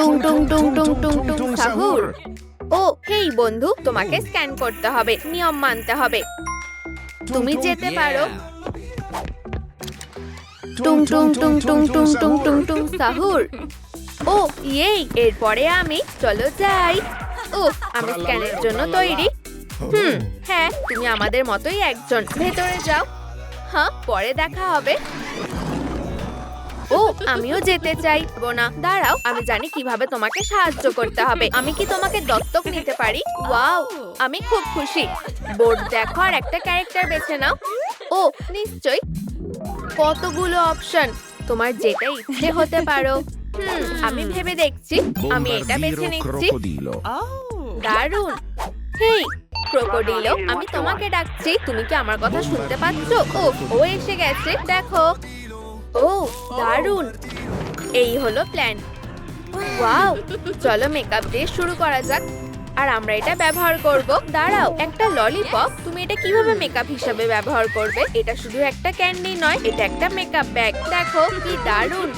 টুং টুং টুং টুং টুং টুং সাহুর ও হেই বন্ধু তোমাকে স্ক্যান করতে হবে নিয়ম মানতে হবে তুমি যেতে পারো টুং টুং টুং টুং টুং টুং টুং টুং সাহুর ও ইয়েই এরপরে আমি চলো যাই ও আমি স্ক্যানের জন্য তৈরি হুম হ্যাঁ তুমি আমাদের মতোই একজন ভেতরে যাও হ্যাঁ পরে দেখা হবে ও আমিও যেতে চাই। না দাঁড়াও আমি জানি কীভাবে তোমাকে সাহায্য করতে হবে। আমি কি তোমাকে দত্তক নিতে পারি? ওয়াও আমি খুব খুশি। বোর্ড দেখো আর একটা ক্যারেক্টার বেছে নাও। ও নিশ্চয়ই। কতগুলো অপশন। তোমার যেটা ইচ্ছে হতে পারো। হুম আমি ভেবে দেখছি। আমি এটা বেছে নিচ্ছি. দারুণ। হেই ক্রোকোডিলো আমি তোমাকে ডাকছি। তুমি কি আমার কথা শুনতে পাচ্ছো? ও ও এসে গেছে। দেখো। ও দারুণ। এই হলো প্ল্যান ওয়াও চলো মেকআপ দিয়ে শুরু করা যাক। আর আমরা এটা ব্যবহার করব দাঁড়াও একটা ললিপপ তুমি এটা কীভাবে মেকআপ হিসাবে ব্যবহার করবে এটা শুধু একটা ক্যান্ডি নয় এটা একটা মেকআপ ব্যাগ দেখো কি দারুণ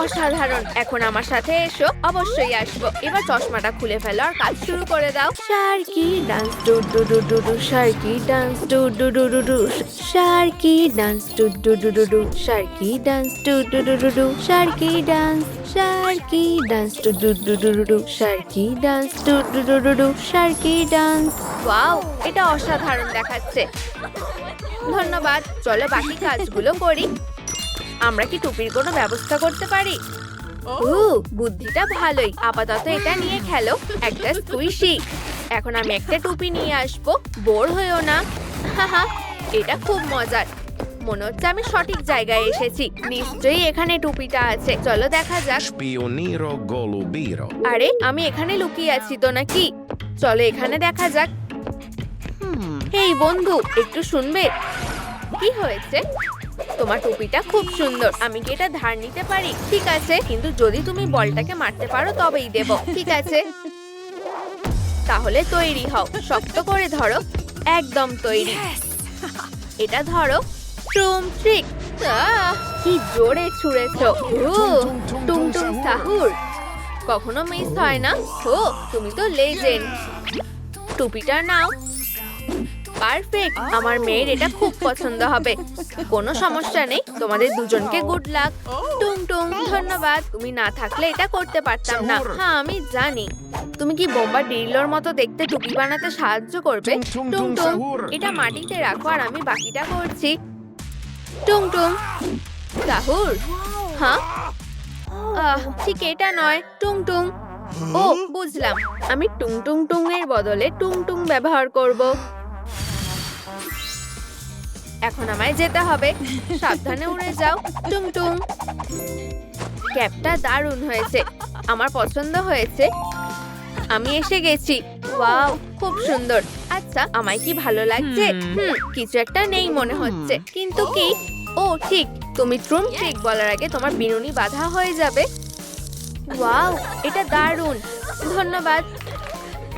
অসাধারণ এখন আমার সাথে এসো অবশ্যই আসব এবার চশমাটা খুলে ফেলো আর কাজ শুরু করে দাও sharky dance doo doo doo doo doo sharky dance doo doo doo doo doo sharky dance doo doo doo doo doo sharky dance doo doo doo doo doo sharky dance sharky dance doo doo doo doo doo doo sharky dance to doo doo doo doo doo sharky dance. Wow এটা অসাধারণ দেখাচ্ছে। ধন্যবাদ চলো বাকি কাজগুলো করি। আমরা কি টুপির কোনো ব্যবস্থা করতে পারি? বুদ্ধিটা ভালোই। আপাতত এটা নিয়ে খেলো একটা স্কুইশি এখন আমি একটা টুপি নিয়ে আসব বোর হয়েও না। এটা খুব মজার। মনে হচ্ছে আমি সঠিক জায়গায় এসেছি। নিশ্চয়ই এখানে টুপিটা আছে। চলো দেখা যাক। Spioniro golubiro. আরে আমি এখানে লুকিয়ে আছি তো নাকি? চলো এখানে দেখা যাক। এই বন্ধু একটু শুনবে? কি হয়েছে? তোমার টুপিটা খুব সুন্দর। আমি কি এটা ধার নিতে পারি? ঠিক আছে কিন্তু যদি তুমি বলটাকে মারতে পারো তবেই দেব। ঠিক আছে। তাহলে তৈরি হও। শক্ত করে ধরো। একদম তৈরি। এটা ধরো। টুম ট্রিক। কি জোরে ছুঁড়েছো। উহ, টুং টুং সাহুর। কখনো মিস হয় না। ও তুমি তো লেজেন্ড টুপিটা নাও। পারফেক্ট আমার মেয়ের এটা খুব পছন্দ হবে। কোনো সমস্যা নেই। তোমাদের দুজনকে গুড লাক টুং টুং ধন্যবাদ। তুমি না থাকলে এটা করতে পারতাম না। হ্যাঁ আমি জানি। তুমি কি বোম্বা ডিরিলোর মতো দেখতে টুপি বানাতে সাহায্য করবে? টুং টুং। এটা মাটিতে রাখো আর আমি বাকিটা করছি। টুং টুং। সাহুর হ্যাঁ? আহ, ঠিক এটা নয় টুং টুং। ও বুঝলাম। আমি টুং টুং টুং এর বদলে টুং টুং ব্যবহার করব। এখন আমায় যেতে হবে। সাবধানে উড়ে যাও। টুং টুং। ক্যাপটা দারুণ হয়েছে। আমার পছন্দ হয়েছে। আমি এসে গেছি। ওয়াও খুব সুন্দর। আচ্ছা আমায় কি ভালো লাগছে? হুম। কিছু একটা নেই মনে হচ্ছে। কিন্তু কি? ও ঠিক তুমি ট্রুম ঠিক বলার আগে তোমার বিনুনি বাধা হয়ে যাবে। ওয়াও এটা দারুণ। ধন্যবাদ।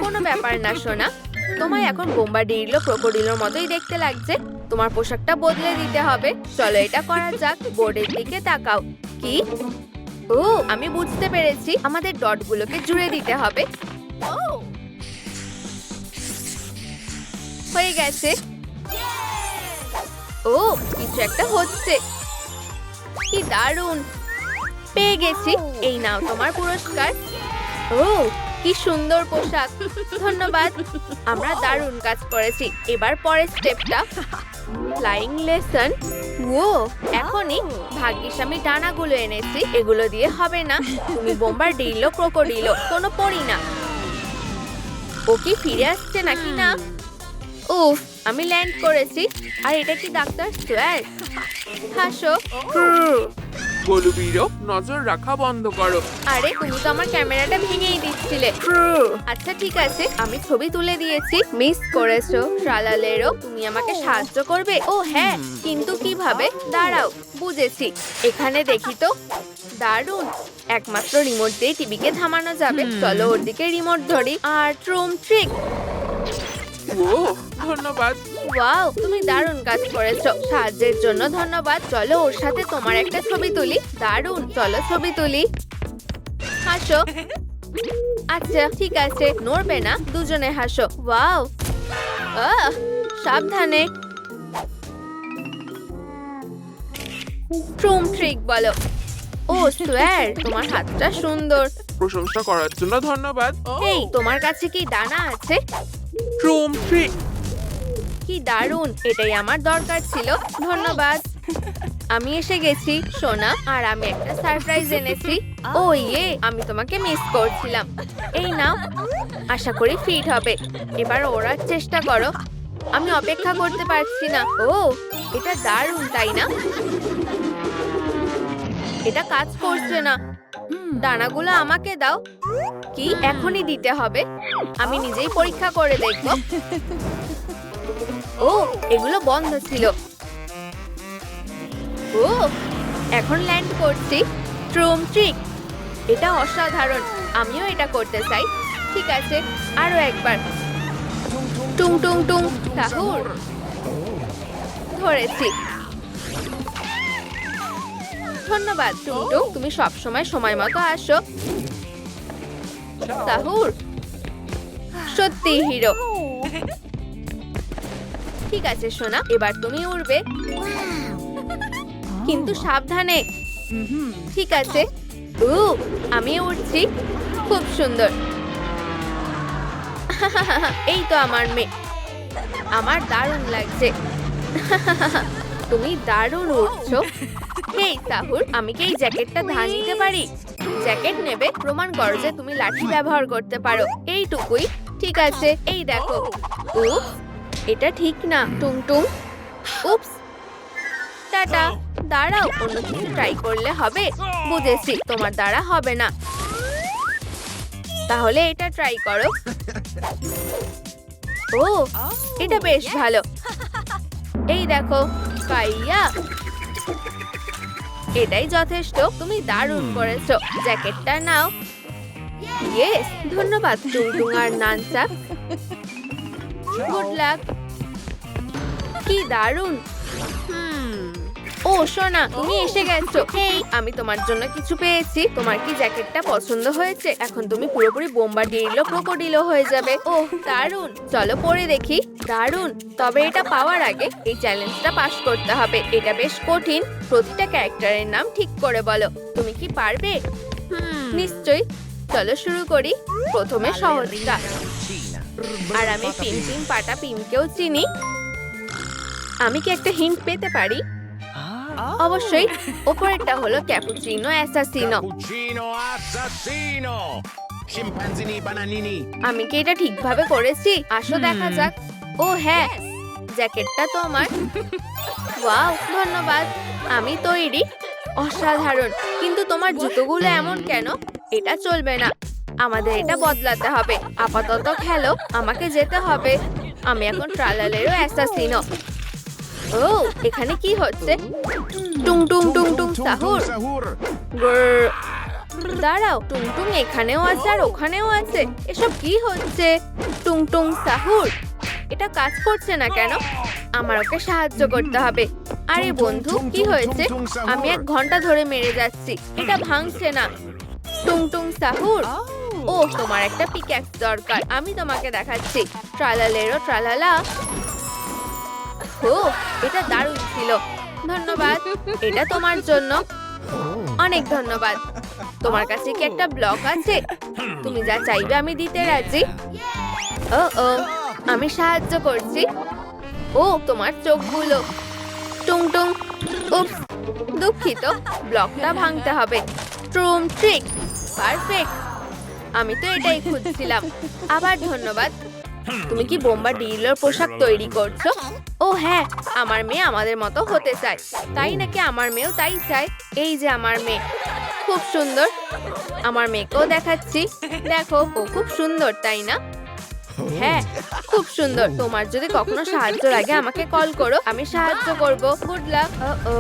কোনো ব্যাপার না সোনা। তোমায় এখন বোম্বাডিলো ক্রোকোডিলোর মতোই দেখতে লাগছে। তোমার পোশাকটা বদলে দিতে হবে। চলো এটা করা যাক। বোর্ডের দিকে তাকাও। কি? ও আমি বুঝতে পেরেছি। আমাদের ডটগুলোকে জুড়ে দিতে হবে। হয়ে গেছে। ও কিছু একটা হচ্ছে। কি দারুণ। পেয়ে গেছি। এই নাও তোমার পুরস্কার। ও কি সুন্দর পোশাক। ধন্যবাদ। আমরা দারুণ কাজ করেছি। এবার পরের স্টেপটা ফ্লাইং লেসন ও এখনই ভাগ্যিস আমি ডানাগুলো এনেছি। এগুলো দিয়ে হবে না। তুমি বোম্বার ডিলো ক্রোকোডিলো, কোনো পড়ি না। ও কি ফিরে আসছে নাকি না? উফ, আমি ল্যান্ড করেছি। আর এটা কি ডাক্তার সোয়ার হাসো। গোলুবিরো নজর রাখা বন্ধ করো। আরে তুমি তো আমার ক্যামেরাটা ভেঙেই দিচ্ছিলে। আচ্ছা ঠিক আছে। আমি ছবি তুলে দিয়েছি। মিস করেছ। ট্রালালেরও তুমি আমাকে সাহায্য করবে? ও হ্যাঁ কিন্তু কীভাবে? দাঁড়াও বুঝেছি। এখানে দেখি তো। দারুণ। একমাত্র রিমোট দিয়ে টিভিকে থামানো যাবে। চলো ওর দিকে রিমোট ধরি। আর ট্রুম ট্রিক ও ধন্যবাদ। ওয়াও তুমি দারুণ কাজ করেছ। সাহায্যের জন্য ধন্যবাদ। চলো ওর সাথে তোমার একটা ছবি তুলি। দারুণ চলো ছবি তুলি। হাসো। আচ্ছা ঠিক আছে। নড়বে না দুজনে হাসো। ওয়াও। সাবধানে। ট্রুম ট্রিক বলো। ও স্কোয়ার তোমার হাতটা সুন্দর। প্রশংসা করার জন্য ধন্যবাদ। এই তোমার কাছে কি দানা আছে? ট্রুম ট্রিক কি দারুণ, এটাই আমার দরকার ছিল, ধন্যবাদ। আমি এসে গেছি, সোনা, আর আমি একটা সারপ্রাইজ এনেছি। ও ইয়ে আমি তোমাকে মিস করছিলাম। এই নাও, আশা করি ফিট হবে। এবার ওড়ার চেষ্টা করো। আমি অপেক্ষা করতে পারছি না। ও, এটা দারুণ, তাই না? এটা কাজ করছে না। দানাগুলো আমাকে দাও। কি? এখনই দিতে হবে। আমি নিজেই পরীক্ষা করে দেখব। ও, এগুলো বন্ধ ছিল। ও, এখন ল্যান্ড করছি। ট্রুম ট্রিক এটা অসাধারণ। আমিও এটা করতে চাই। ঠিক আছে, আরও একবার। টুং টুং টুং। সাহুর ধরেছি। ধন্যবাদ। টুং টুং তুমি সব সময় সময় মতো আসো। সাহুর। সত্যি হিরো। ঠিক আছে, সোনা, এবার তুমি উড়বে। কিন্তু সাবধানে। ঠিক আছে। উ, আমি উঠছি খুব সুন্দর। এই তো আমার মেয়ে। আমার দারুণ লাগছে। তুমি দারুণ উঠছো হেই, তাহুর, আমি কি এই জ্যাকেটটা ধার নিতে পারি? জ্যাকেট নেবে, প্রমাণ করো যে তুমি লাঠি ব্যবহার করতে পারো। এইটুকুই, ঠিক আছে, এই দেখো। উপ এটা ঠিক না টুং টুং উপস টাটা, দাঁড়াও, অন্য কিছু ট্রাই করলে হবে। বুঝেছি, তোমার দ্বারা হবে না। তাহলে এটা ট্রাই করো। ও এটা বেশ ভালো। এই দেখো কাইয়া এটাই যথেষ্ট তুমি দারুণ করেছ। জ্যাকেটটা নাও। ইয়েস ধন্যবাদ টুংটুং আর নানসা গুড লাক কি দারুণ। ও সোনা তুমি এসে গেছো। হেই আমি তোমার জন্য কিছু পেয়েছি। তোমার কি জ্যাকেটটা পছন্দ হয়েছে? এখন তুমি পুরোপুরি বোম্বা ডিলো ক্রোকোডিলো হয়ে যাবে। ও দারুণ। চলো পরে দেখি। দারুণ। তবে এটা পাওয়ার আগে এই চ্যালেঞ্জটা পাস করতে হবে। এটা বেশ কঠিন। প্রতিটা ক্যারেক্টারের নাম ঠিক করে বলো। তুমি কি পারবে? নিশ্চয়ই। চলো শুরু করি। প্রথমে সহজটা আর আমি পিম পিম পাটা পিমকেও চিনি। আমি কি একটা হিন্ট পেতে পারি? অবশ্যই। ওপরেরটা হলো ক্যাপুচিনো অ্যাসাসিনো! Scimpanzini bananini! আমি কি এটা ঠিকভাবে করেছি? আসো দেখা যাক। ও হ্যাঁ। জ্যাকেটটা তো আমার। ওয়াও ধন্যবাদ। আমি তৈরি। অসাধারণ। কিন্তু তোমার জুতোগুলো এমন কেন? এটা চলবে না। আমাদের এটা বদলাতে হবে। আপাতত খেলো আমাকে যেতে হবে। আমি এখন ট্রালালেরও অ্যাসাসিনো ও এখানে কি হচ্ছে? টুং টুং টুং টুং সাহুর। দাঁড়াও টুংটুং এখানেও আছে আর ওখানেও আছে। এসব কি হচ্ছে? টুংটুং সাহুর। এটা কাজ করছে না কেন? আমার ওকে সাহায্য করতে হবে। আরে বন্ধু কি হয়েছে? আমি এক ঘণ্টা ধরে মেরে যাচ্ছি। এটা ভাঙছে না। টুং টুং সাহুর। ও। তোমার একটা পিক্যাক্স দরকার। আমি তোমাকে দেখাচ্ছি। ট্রালালেরো ট্রালালা। ও এটা দারুণ ছিল। ধন্যবাদ, এটা তোমার জন্য। অনেক ধন্যবাদ। তোমার কাছে কি একটা ব্লক আছে? তুমি যা চাইবে আমি দিতে রাজি। ও ও, আমি সাহায্য করছি। ও, তোমার চোখগুলো। টুং টুং। উপস দুঃখিত ব্লকটা ভাঙতে হবে। ট্রুম, ট্রিক, পারফেক্ট। আমি তো এটাই খুঁজছিলাম। আবার ধন্যবাদ। তুমি কি বোম্বা ডিলোর পোশাক তৈরি করছ? ও হ্যাঁ আমার মেয়ে আমাদের মতো হতে চায়। তাই নাকি আমার মেয়েও তাই চায়? এই যে আমার মেয়ে। খুব সুন্দর। আমার মেয়েকেও দেখাচ্ছি। দেখো ও খুব সুন্দর তাই না? হ্যাঁ খুব সুন্দর। তোমার যদি কখনো সাহায্য লাগে আমাকে কল করো। আমি সাহায্য করব। গুড লাক ও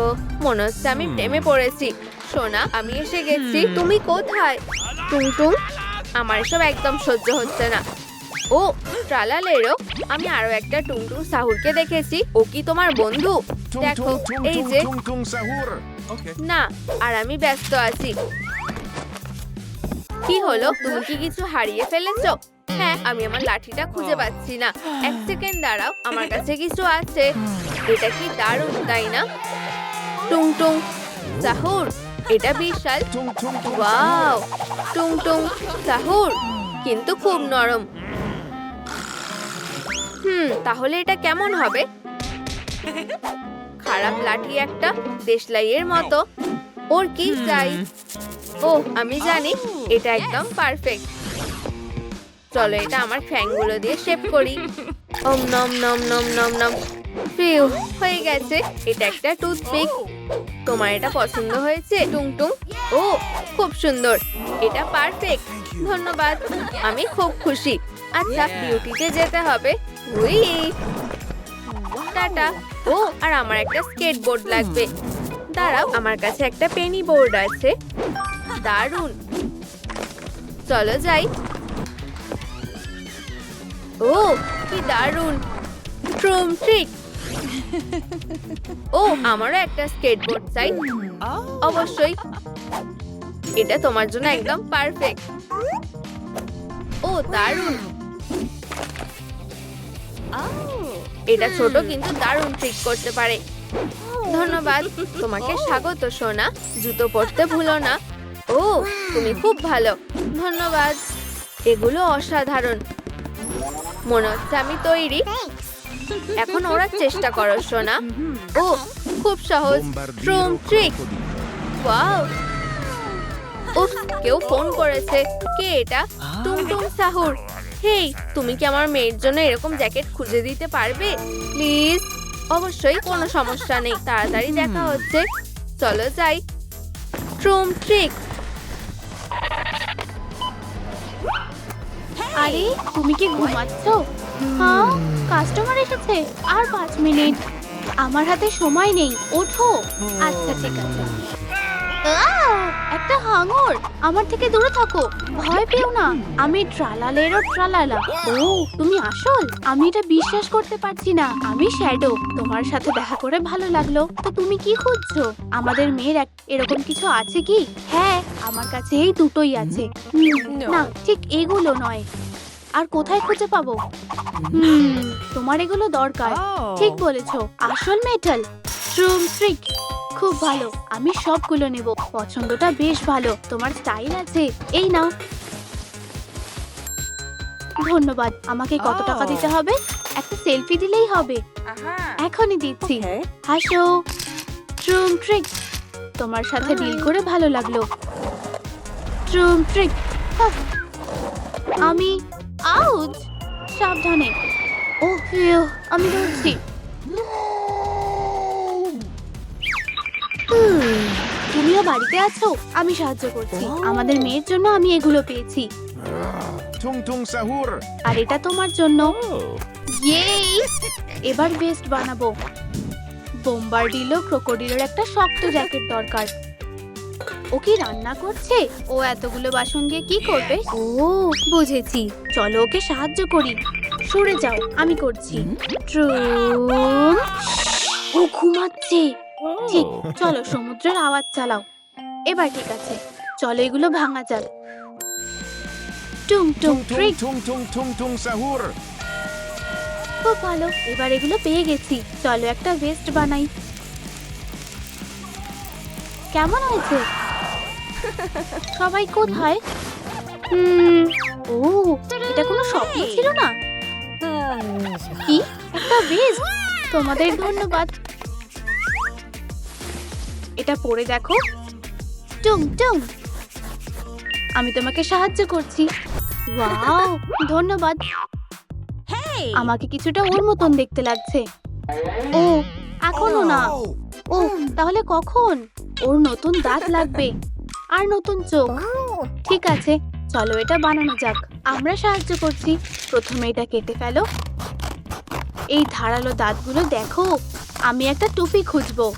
মনে হচ্ছে আমি প্রেমে পড়েছি। সোনা আমি এসে গেছি। তুমি কোথায়? টুংটুং আমার এসব একদম সহ্য হচ্ছে না। ও ট্রালালেরও আমি আরও একটা টুংটুং সাহুরকে দেখেছি। ও কি তোমার বন্ধু? দেখো এই যে না আর আমি ব্যস্ত আছি। কি হলো? তুমি কি কিছু হারিয়ে ফেলেছো? হ্যাঁ আমি আমার লাঠিটা খুঁজে পাচ্ছি না। এক সেকেন্ড দাঁড়াও আমার কাছে কিছু আছে। এটা কি দারুণ তাই না? টুং টুং সাহুর এটা বিশাল. ওয়াও টুং টুং সাহুর কিন্তু খুব নরম। হুম তাহলে এটা কেমন হবে? খারাপ লাঠি একটা দেশলাইয়ের মতো। ওর কি চাই? ও আমি জানি এটা একদম পারফেক্ট চলো এটা আমার ফ্যাংগুলো দিয়ে শেপ করি। ওম নম নম নম নম নম। ফিউ হয়ে গেছে। এটা একটা টুথপিক তোমার এটা পছন্দ হয়েছে? টুং টুং। ও খুব সুন্দর। এটা পারফেক্ট ধন্যবাদ। আমি খুব খুশি। আচ্ছা বিউটিতে যেতে হবে উই টাটা। ও আর আমার একটা স্কেটবোর্ড লাগবে। দাঁড়াও আমার কাছে একটা পেনি বোর্ড আছে। দারুণ চলো যাই। ও কি দারুণ ট্রুম ট্রিক ও আমারও একটা স্কেটবোর্ড চাই। অবশ্যই। এটা তোমার জন্য একদম পারফেক্ট ও দারুণ এটা ছোট, কিন্তু দারুণ ট্রিক করতে পারে। ধন্যবাদ, তোমাকে স্বাগত, সোনা। জুতো পরতে ভুলো না। ও, তুমি খুব ভালো। ধন্যবাদ। এগুলো অসাধারণ। মনে হচ্ছে আমি তৈরি। এখন ওরা চেষ্টা করো, সোনা। ও, খুব সহজ। ট্রুম ট্রিক ওয়াও। উফ, কেউ ফোন করেছে। কে এটা? টুমটুম সাহুর। হেই তুমি কি আমার মেয়ের জন্য এরকম জ্যাকেট খুঁজে দিতে পারবে? প্লিজ। অবশ্যই কোনো সমস্যা নেই তাড়াতাড়ি দেখা হচ্ছে। চলো যাই। ট্রুম ট্রিক আরে তুমি কি ঘুমাচ্ছ? হ্যাঁ কাস্টমার এসেছে। আর পাঁচ মিনিট। আমার হাতে সময় নেই ওঠো। আচ্ছা ঠিক আছে। আহ! একটা হাঙর। আমার থেকে দূরে থাকো। ভয় পেও না। আমি ট্রালালেরও ট্রালালা। ও তুমি আসল? আমি এটা বিশ্বাস করতে পারছি না। আমি শ্যাডো। তোমার সাথে দেখা করে ভালো লাগল। তো তুমি কি খুঁজছো? আমাদের মেয়ের এক- এরকম কিছু আছে কি? হ্যাঁ আমার কাছে এই দুটোই আছে। হুম, না ঠিক এগুলো নয়। আর কোথায় খুঁজে পাবো? হুম তোমার এগুলো দরকার। ঠিক বলেছ। আসল মেটাল। ট্রুম ট্রিক। খুব ভালো আমি সবগুলো নেব। পছন্দটা বেশ ভালো তোমার স্টাইল আছে। এই নাও। ধন্যবাদ আমাকে কত টাকা দিতে হবে? একটা সেলফি দিলেই হবে। এখনই দিচ্ছি। হাসো। ট্রুম ট্রিক তোমার সাথে ডিল করে ভালো লাগল। ট্রুম ট্রিক আমি আউট সাবধানে। ও আমি ধরছি। তুমিও বাড়িতে আছো আমি সাহায্য করছি। আমাদের মেয়ের জন্য আমি এগুলো পেয়েছি. আর এটা তোমার জন্য. ইয়েই এবার বেস্ট বানাবো। বোম্বার্ডিলো ক্রোকোডিলোর একটা শক্ত জ্যাকেট দরকার। ও কি রান্না করছে? ও এতগুলো বাসন দিয়ে কি করবে? ও বুঝেছি। চলো ওকে সাহায্য করি। সরে যাও আমি করছি। ট্রুম। ও ঘুমাচ্ছে। ঠিক চলো সমুদ্রের আওয়াজ চালাও। এবার ঠিক আছে চলো এগুলো ভাঙা যাক। Tung Tung trick. tung tung tung tung sahur. খুব ভালো এবার এগুলো পেয়ে গেছি। চলো একটা ভেস্ট বানাই। কেমন হয়েছে? সবাই কোথায়? হুম, ও এটা কোনো স্বপ্ন ছিল না? কি? একটা ভেস্ট তোমাদের ধন্যবাদ। এটা পরে দেখো। টুং টুং। আমি তোমাকে সাহায্য করছি। ওয়াও ধন্যবাদ। আমাকে কিছুটা ওর মতন দেখতে লাগছে। ও এখনও না। ও তাহলে কখন? ওর নতুন দাঁত লাগবে। আর নতুন চোখ। ঠিক আছে চলো এটা বানানো যাক। আমরা সাহায্য করছি। প্রথমে এটা কেটে ফেলো। এই ধারালো দাঁতগুলো দেখো। আমি একটা টুপি খুঁজবো।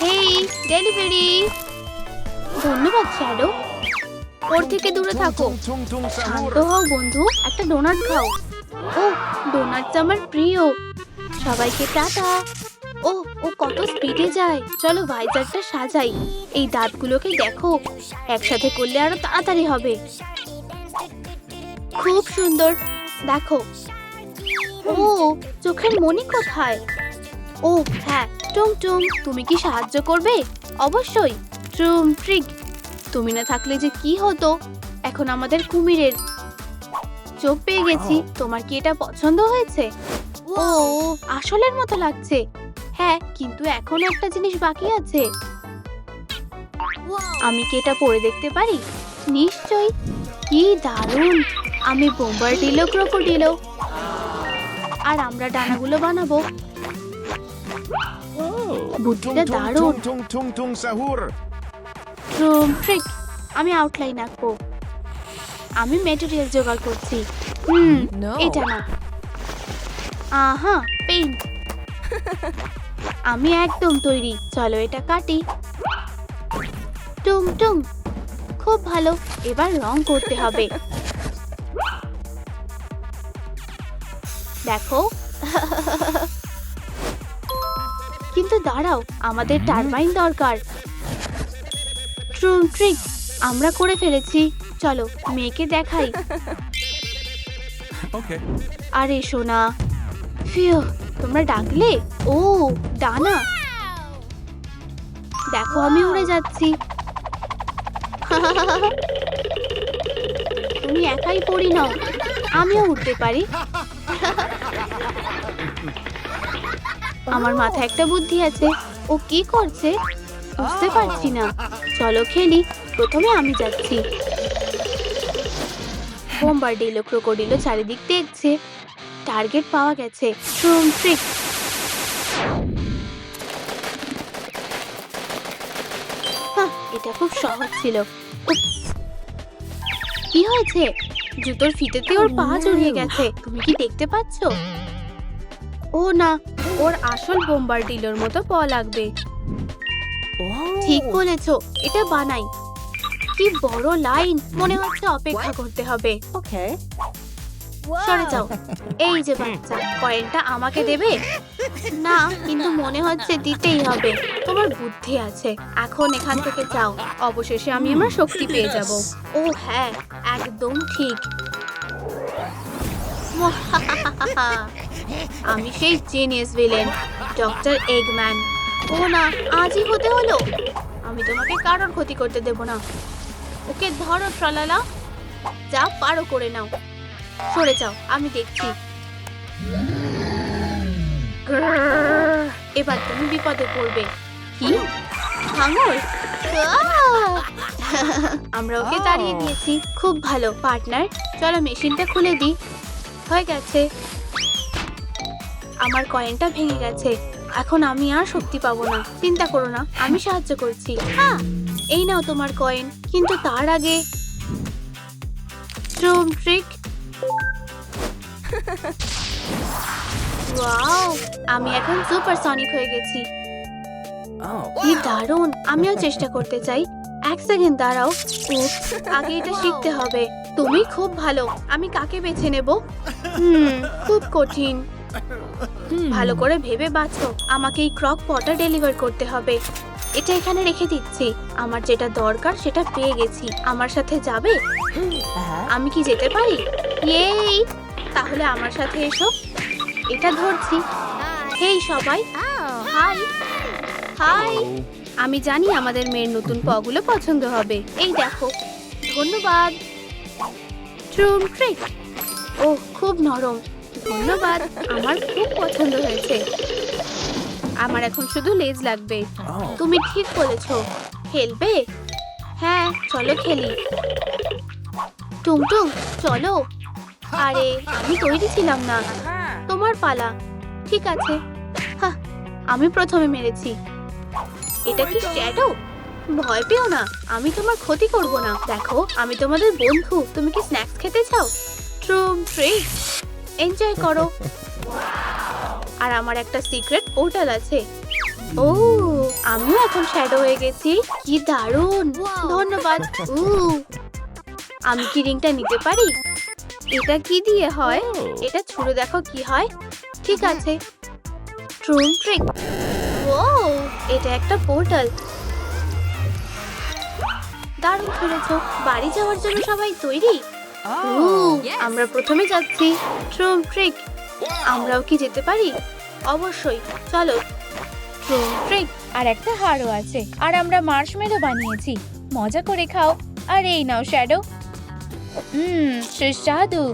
হেই, ডেলিভারি। ধন্যবাদ, শ্যাডো। ওর থেকে দূরে থাকো। শান্ত. হও, বন্ধু। একটা ডোনাট খাও। ও ডোনাটটা আমার প্রিয়। সবাইকে টাটা। ও ও কত স্পিডে যায়। চলো ভাইজারটা সাজাই। এই দাঁতগুলোকে দেখো। একসাথে করলে আরও তাড়াতাড়ি হবে। খুব সুন্দর। দেখো। ও, চোখের মনি কোথায়? ও হ্যাঁ। টুম টুম তুমি কি সাহায্য করবে? অবশ্যই। ট্রুম ট্রিক। তুমি না থাকলে যে কি হতো? এখন আমাদের কুমিরের চোখ পেয়ে গেছি। তোমার কি এটা পছন্দ হয়েছে? ও আসলের মতো লাগছে। হ্যাঁ কিন্তু এখনও একটা জিনিস বাকি আছে। আমি কি এটা পরে দেখতে পারি? নিশ্চয়ই। কি দারুণ। আমি বোম্বার ডিলো ক্রোকোডিলো। আর আমরা ডানাগুলো বানাবো। বুদ্ধিটা দারুণ। tung tung tung sahur. Trick আমি আউটলাইন আঁকবো। আমি মেটেরিয়াল জোগাড় করছি। হুম এটা না। আহা পেইন্ট আমি একদম তৈরি। চলো এটা কাটি। টুং টুং খুব ভালো। এবার রং করতে হবে। দেখো। কিন্তু দাঁড়াও আমাদের টারবাইন দরকার। ট্রুম ট্রিক আমরা করে ফেলেছি। চলো মেয়েকে দেখাই. আরে সোনা। ফিউ তোমরা ডাকলে? ও ডানা। দেখো আমি উড়ে যাচ্ছি। তুমি একাই পড়ি নাও আমিও উঠতে পারি। আমার মাথায় একটা বুদ্ধি আছে। ও কি করছে? বুঝতে পারছি না। চলো খেলি। প্রথমে আমি যাচ্ছি। বোম্বার্ডিলো ক্রোকোডিলো চারিদিক দেখছে। টার্গেট পাওয়া গেছে। ট্রুম ট্রিক এটা খুব সহজ ছিল। কি হয়েছে? জুতোর ফিতেতে ওর পা জড়িয়ে গেছে। তুমি কি দেখতে পাচ্ছ? ও না ওর আসল বোম্বার্ডিলোর মতো প লাগবে। ঠিক বলেছ এটা বানাই। কি বড় লাইন মনে হচ্ছে অপেক্ষা করতে হবে। Okay. সরে যাও। এই যে বাচ্চা কয়েনটা আমাকে দেবে? না কিন্তু মনে হচ্ছে দিতেই হবে। তোমার বুদ্ধি আছে এখন এখান থেকে যাও। অবশেষে আমি আমার শক্তি পেয়ে যাব। ও হ্যাঁ একদম ঠিক। আমি সেই জিনিয়াস ভিলেন ডক্টর এগম্যান ও না আজই হতে হলো। আমি তোমাকে কারোর ক্ষতি করতে দেব না। ওকে ধরো ট্রলালা। যা পারো করে নাও। সরে যাও আমি দেখছি। এবার তুমি বিপদে পড়বে। কি? আমরা ওকে দাঁড়িয়ে দিয়েছি। খুব ভালো পার্টনার। চলো মেশিনটা খুলে দিই। হয়ে গেছে। আমার কয়েনটা ভেঙে গেছে। এখন আমি আর শক্তি পাবো না। চিন্তা করো না, আমি সাহায্য করছি। হ্যাঁ এই নাও তোমার কয়েন কিন্তু তার আগে স্ট্রোম ট্রিক ওয়াও আমি এখন সুপার সনিক হয়ে গেছি। কি দারুণ, আমিও চেষ্টা করতে চাই। এক সেকেন্ড দাঁড়াও। আগে এটা শিখতে হবে। তুমি খুব ভালো, আমি কাকে বেছে নেব? হুম, খুব কঠিন। ভালো করে ভেবে বাঁচো। আমাকে এই ক্রক পটা ডেলিভার করতে হবে। এটা এখানে রেখে দিচ্ছি। আমার যেটা দরকার সেটা পেয়ে গেছি। আমার সাথে যাবে? Uh-huh. আমি কি যেতে পারি? তাহলে আমার সাথে এসো। এটা ধরছি। হেই সবাই। হাই। হাই। আমি জানি আমাদের মেয়ের নতুন পগুলো পছন্দ হবে। এই দেখো। ধন্যবাদ। ট্রুম ট্রিক ও খুব নরম। ধন্যবাদ আমার খুব পছন্দ হয়েছে। আমার এখন শুধু লেজ লাগবে। তুমি ঠিক বলেছ। খেলবে? হ্যাঁ চলো খেলি। টুংটুং চলো। আরে আমি তৈরি ছিলাম না। তোমার পালা। ঠিক আছে। আমি প্রথমে মেরেছি। এটা কি শ্যাডো ভয় পেও না আমি তোমার ক্ষতি করব না। দেখো আমি তোমাদের বন্ধু। তুমি কি স্ন্যাক্স খেতে চাও? ট্রুম ট্রিক এনজয় করো। আর আমার একটা সিক্রেট পোর্টাল আছে। ও আমিও এখন শ্যাডো হয়ে গেছি। কি দারুণ। ধন্যবাদ। উ আমি কি রিংটা নিতে পারি? এটা কি দিয়ে হয়? এটা ছুঁড়ে দেখো কি হয়। ঠিক আছে। ড্রোন ট্রিক ও এটা একটা পোর্টাল দারুণ শুনেছ বাড়ি যাওয়ার জন্য সবাই তৈরি? আমরা প্রথমে যাচ্ছি। ড্রোন ট্রিক আমরাও কি যেতে পারি? অবশ্যই চলো। ড্রোন ট্রিক আর একটা হাড়ও আছে। আর আমরা মার্শমেলো বানিয়েছি। মজা করে খাও। আর এই নাও শ্যাডো হুম সুস্বাদু।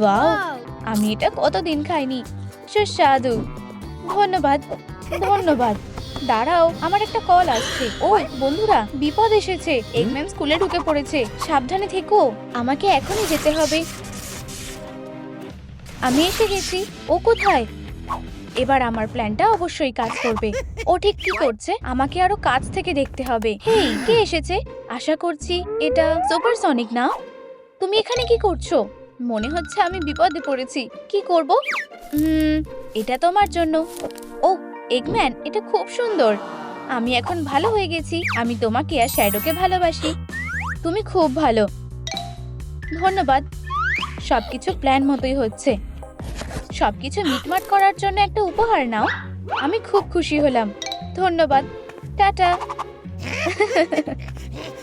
ওয়াও আমি এটা কতদিন খাইনি। সুস্বাদু। ধন্যবাদ ধন্যবাদ। দাঁড়াও আমার একটা কল আসছে। ও বন্ধুরা বিপদ এসেছে। এগম্যান স্কুলে ঢুকে পড়েছে। সাবধানে থেকো আমাকে এখনই যেতে হবে। আমি এসে গেছি। ও কোথায়? এবার আমার প্ল্যানটা অবশ্যই কাজ করবে। ও ঠিক কি করছে? আমাকে আরও কাছ থেকে দেখতে হবে। হেই কে এসেছে? আশা করছি এটা সুপারসনিক না? তুমি এখানে কি করছ? মনে হচ্ছে আমি বিপদে পড়েছি। কি করব? হুম এটা তোমার জন্য। এগম্যান, এটা খুব সুন্দর। আমি এখন ভালো হয়ে গেছি। আমি তোমাকে আর শ্যাডোকে ভালোবাসি। তুমি খুব ভালো। ধন্যবাদ। সবকিছু প্ল্যান মতোই হচ্ছে। সবকিছু মিটমাট করার জন্য একটা উপহার নাও। আমি খুব খুশি হলাম। ধন্যবাদ। টাটা।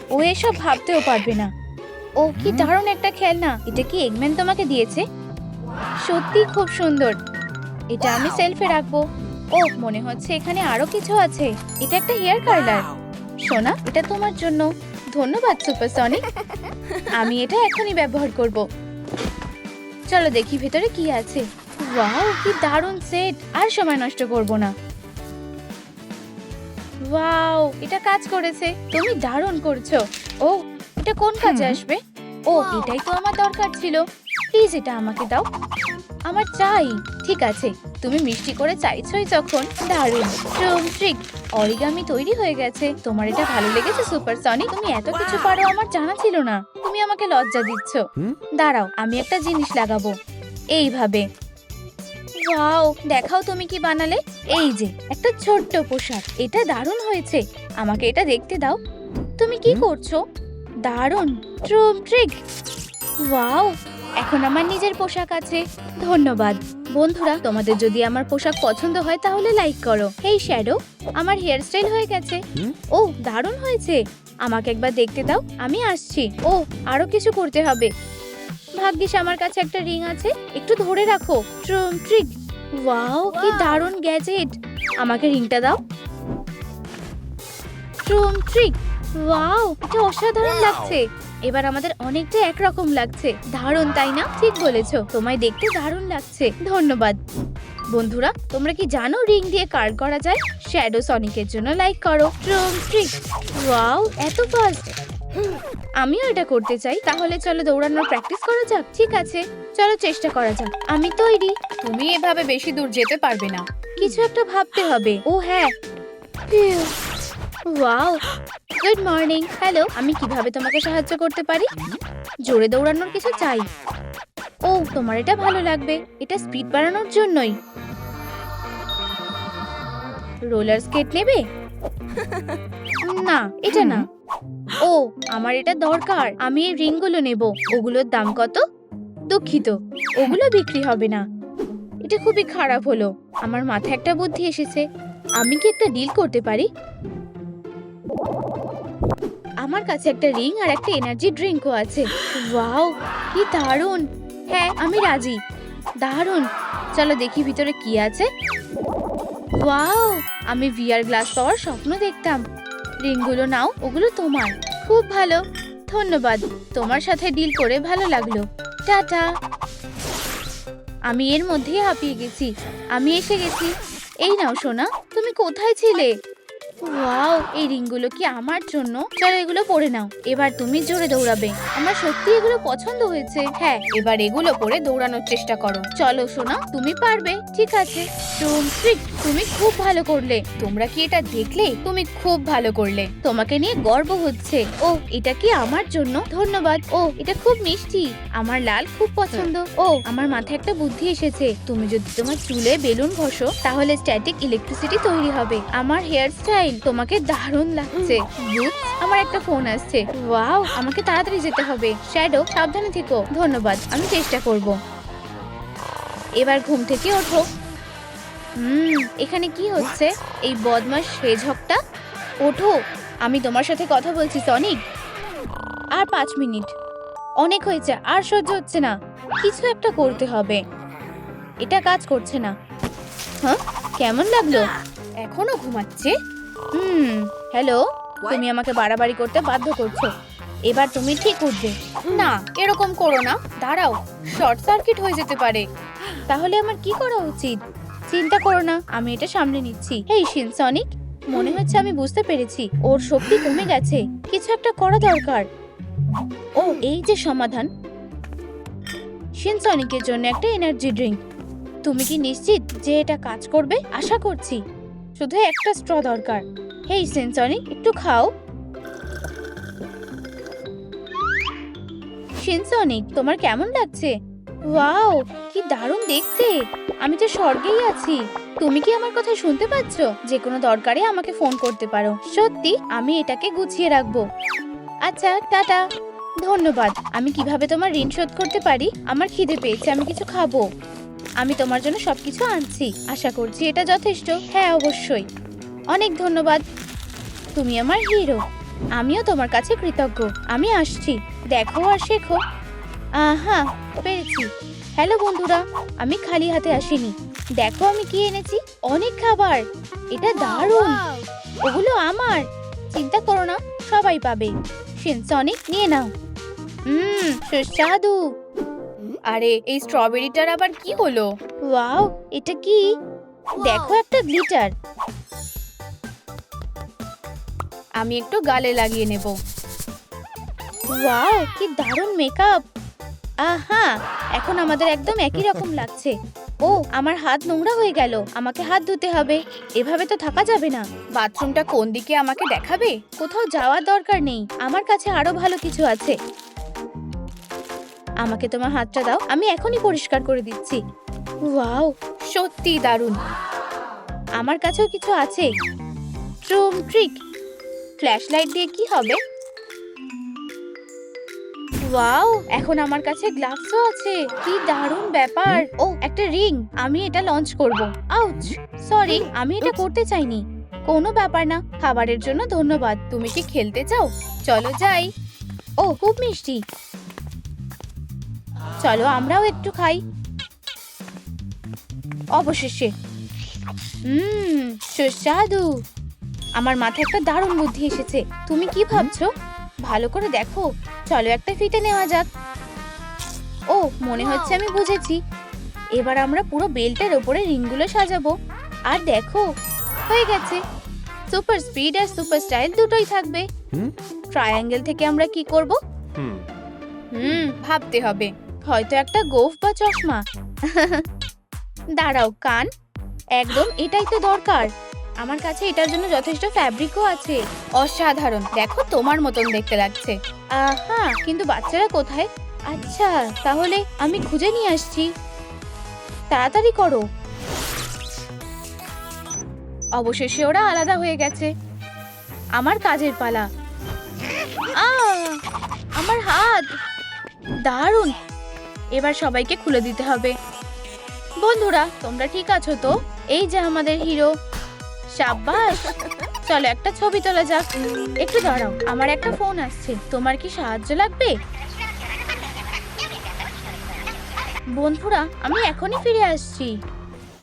ও এসব ভাবতেও পারবে না। ও কি দারুণ একটা খেলনা। এটা কি এগম্যান তোমাকে দিয়েছে? সত্যি খুব সুন্দর। এটা আমি সেলফে রাখব। ও মনে হচ্ছে এখানে আরও কিছু আছে। এটা একটা হেয়ার কার্লার সোনা এটা তোমার জন্য। ধন্যবাদ সুপারসনিক। আমি এটা এখনই ব্যবহার করব। চলো দেখি ভেতরে কি আছে। ওয়াও কি দারুণ সেট। আর সময় নষ্ট করব না। ওয়াও এটা কাজ করেছে। তুমি দারুণ করছ। ও এটা কোন কাজে আসবে? ও এটাই তো আমার দরকার ছিল। প্লিজ এটা আমাকে দাও। আমার চাই। ঠিক আছে তুমি মিষ্টি করে চাইছই যখন। দারুণ। ট্রুম ট্রিক অরিগামি তৈরি হয়ে গেছে। তোমার এটা ভালো লেগেছে সুপার সনি তুমি এত কিছু পারো আমার জানা ছিল না। তুমি আমাকে লজ্জা দিচ্ছ। দাঁড়াও আমি একটা জিনিস লাগাবো। এইভাবে। ওয়াও দেখাও তুমি কি বানালে। এই যে একটা ছোট্ট পোশাক। এটা দারুণ হয়েছে। আমাকে এটা দেখতে দাও। তুমি কি করছ? দারুণ। ট্রুম ট্রিক ওয়াও এখন আমার নিজের পোশাক আছে। ধন্যবাদ। বন্ধুরা তোমাদের যদি আমার পোশাক পছন্দ হয় তাহলে লাইক করো। এই শ্যাডো আমার হেয়ার স্টাইল হয়ে গেছে। ও দারুণ হয়েছে। আমাকে একবার দেখতে দাও আমি আসছি। ও আরও কিছু করতে হবে। ভাগ্যিস আমার কাছে একটা রিং আছে। একটু ধরে রাখো। ট্রুম ট্রিক। ওয়াও কি দারুণ গ্যাজেট আমাকে রিংটা দাও। ট্রুম ট্রিক। ওয়াও এটা অসাধারণ লাগছে। এবার আমাদের অনেকটা একরকম লাগছে। দারুণ, তাই না? ঠিক বলেছ। তোমায় দেখতে দারুণ লাগছে। ধন্যবাদ। বন্ধুরা, তোমরা কি জানো রিং দিয়ে কার্ড করা যায়? শ্যাডো সনিকের জন্য লাইক করো। ট্রুম ট্রিক। ওয়াও, এত ফাস্ট। আমিও এটা করতে চাই। তাহলে চলো দৌড়ানোর প্র্যাকটিস করা যাক। ঠিক আছে। চলো চেষ্টা করা যাক। আমি তৈরি তুমি এভাবে বেশি দূর যেতে পারবে না। কিছু একটা ভাবতে হবে। ও হ্যাঁ। ওয়াও গুড মর্নিং হ্যালো আমি কীভাবে তোমাকে সাহায্য করতে পারি? জোরে দৌড়ানোর কিছু চাই। ও, তোমার এটা ভালো লাগবে। এটা স্পিড বাড়ানোর জন্যই। রোলার স্কেট নেবে? না, এটা না। ও, আমার এটা দরকার। আমি এই রিংগুলো নেব। ওগুলোর দাম কত? দুঃখিত। ওগুলো বিক্রি হবে না। এটা খুবই খারাপ হলো। আমার মাথায় একটা বুদ্ধি এসেছে। আমি কি একটা ডিল করতে পারি? আমার কাছে একটা রিং আর একটা এনার্জি ড্রিঙ্কও আছে। ওয়াও, কি দারুণ। হ্যাঁ আমি রাজি। দারুণ। চলো দেখি ভিতরে কি আছে। ওয়াও, আমি ভিআর গ্লাস পাওয়ার স্বপ্ন দেখতাম। রিংগুলো নাও, ওগুলো তোমার। খুব ভালো। ধন্যবাদ। তোমার সাথে ডিল করে ভালো লাগল। টাটা। আমি এর মধ্যেই হাঁপিয়ে গেছি। আমি এসে গেছি। এই নাও, সোনা, তুমি কোথায় ছিলে? ওয়াও, এই রিংগুলো কি আমার জন্য? চলো এগুলো পরে নাও। এবার তুমি জোরে দৌড়াবে। আমার সত্যি এগুলো পছন্দ হয়েছে। হ্যাঁ এবার এগুলো পরে দৌড়ানোর চেষ্টা করো। চলো, সোনা, তুমি পারবে। ঠিক আছে। টুম ট্রিক তুমি খুব ভালো করলে। তোমরা কি এটা দেখলে? তুমি খুব ভালো করলে। তোমাকে নিয়ে গর্ব হচ্ছে। ও, এটা কি আমার জন্য? ধন্যবাদ। ও, এটা খুব মিষ্টি। আমার লাল খুব পছন্দ। ও, আমার মাথায় একটা বুদ্ধি এসেছে। তুমি যদি তোমার চুলে বেলুন ঘষো, তাহলে স্ট্যাটিক ইলেকট্রিসিটি তৈরি হবে। আমার হেয়ার স্টাইল তোমাকে দারুণ লাগছে। আমার একটা ফোন আসছে। ওয়াও আমাকে তাড়াতাড়ি যেতে হবে। শ্যাডো সাবধানে থেকো। ধন্যবাদ, আমি চেষ্টা করব। এবার ঘুম থেকে ওঠো। হুম, এখানে কি হচ্ছে? এই বদমাস সেঝকটা ওঠো, আমি তোমার সাথে কথা বলছি সনিক আর পাঁচ মিনিট। অনেক হয়েছে, আর সহ্য হচ্ছে না। কিছু একটা করতে হবে। এটা কাজ করছে না। হ্যাঁ কেমন লাগল? এখনও ঘুমাচ্ছে? হুম হ্যালো তুমি আমাকে বাড়াবাড়ি করতে বাধ্য করছ। এবার তুমি ঠিক উঠবে। না এরকম করো না। দাঁড়াও শর্ট সার্কিট হয়ে যেতে পারে। তাহলে আমার কি করা উচিত? চিন্তা করো না আমি এটা সামনে নিচ্ছি। এই সিনসনিক মনে হচ্ছে আমি বুঝতে পেরেছি। ওর শক্তি কমে গেছে। কিছু একটা করা দরকার। ও এই যে সমাধান। সিনসনিকের জন্য একটা এনার্জি ড্রিঙ্ক তুমি কি নিশ্চিত যে এটা কাজ করবে? আশা করছি। শুধু একটা স্ট্র দরকার। হেই, সিনসনিক, একটু খাও। সিনসনিক, তোমার কেমন লাগছে? ওয়াও, কি দারুণ দেখতে। আমি তো স্বর্গেই আছি। তুমি কি আমার কথা শুনতে পাচ্ছ? যে কোনো দরকারে আমাকে ফোন করতে পারো। সত্যি, আমি এটাকে গুছিয়ে রাখব। আচ্ছা টাটা। ধন্যবাদ। আমি কীভাবে তোমার ঋণ শোধ করতে পারি? আমার খিদে পেয়েছে, আমি কিছু খাব। আমি তোমার জন্য সবকিছু আনছি। আশা করছি এটা যথেষ্ট। হ্যাঁ অবশ্যই। অনেক ধন্যবাদ। তুমি আমার হিরো। আমিও তোমার কাছে কৃতজ্ঞ। আমি আসছি। দেখো আর শেখো। আহা, পেরেছি। হ্যালো বন্ধুরা, আমি খালি হাতে আসিনি। দেখো আমি কি এনেছি। অনেক খাবার। এটা দারুণ। ওগুলো আমার। চিন্তা করো না, সবাই পাবে। সেন্স অনেক নিয়ে নাও। হুম, সুস্বাদু। আরে এই স্ট্রবেরিটার আবার কি হলো? ওয়াও এটা কি? দেখো একটা গ্লিটার। আমি একটু গালে লাগিয়ে নেব। ওয়াও কি দারুণ মেকআপ আহা এখন আমাদের একদম একই রকম লাগছে। ও আমার হাত নোংরা হয়ে গেল আমাকে হাত ধুতে হবে। এভাবে তো থাকা যাবে না। বাথরুমটা কোন দিকে আমাকে দেখাবে? কোথাও যাওয়ার দরকার নেই আমার কাছে আরও ভালো কিছু আছে। আমাকে তোমার হাতটা দাও আমি এখনই পরিষ্কার করে দিচ্ছি। ওয়াও সত্যি দারুণ। আমার কাছেও কিছু আছে। ট্রুম ট্রিক ফ্ল্যাশ লাইট দিয়ে কি হবে? ওয়াও। এখন আমার কাছে গ্লাভসও আছে। কি দারুণ ব্যাপার। ও। একটা রিং আমি এটা লঞ্চ করব। আউচ সরি আমি এটা করতে চাইনি। কোনো ব্যাপার না। খাবারের জন্য ধন্যবাদ। তুমি কি খেলতে চাও? চলো যাই। ও খুব মিষ্টি। চলো আমরাও একটু খাই। অবশেষে। হুম সুস্বাদু। আমার মাথায় একটা দারুণ বুদ্ধি এসেছে। তুমি কি ভাবছ? ভালো করে দেখো। চলো একটা ফিটে নেওয়া যাক। ও মনে হচ্ছে আমি বুঝেছি। এবার আমরা পুরো বেল্টের ওপরে রিংগুলো সাজাবো। আর দেখো হয়ে গেছে। সুপার স্পিড আর সুপার স্টাইল দুটোই থাকবে। হুম? ট্রায়াঙ্গেল থেকে আমরা কি করব? হুম। হুম ভাবতে হবে। হয়তো একটা গোফ বা চশমা। দাঁড়াও, কান। একদম এটাই তো দরকার। আমার কাছে এটার জন্য যথেষ্ট ফ্যাব্রিকও আছে। অসাধারণ। দেখো তোমার মতন দেখতে লাগছে। আহা, কিন্তু বাচ্চারা কোথায়? আচ্ছা তাহলে আমি খুঁজে নিয়ে আসছি। তাড়াতাড়ি করো। অবশেষে ওরা আলাদা হয়ে গেছে। আমার কাজের পালা! আমার হাত। দারুণ। এবার সবাইকে খুলে দিতে হবে। বন্ধুরা, তোমরা ঠিক আছো তো? এই যে আমাদের হিরো, সাব্বাস। চলো একটা ছবি তোলা যাক। একটু দাঁড়াও, আমার একটা ফোন আসছে। তোমার কি সাহায্য লাগবে? বন্ধুরা, আমি এখনই ফিরে আসছি।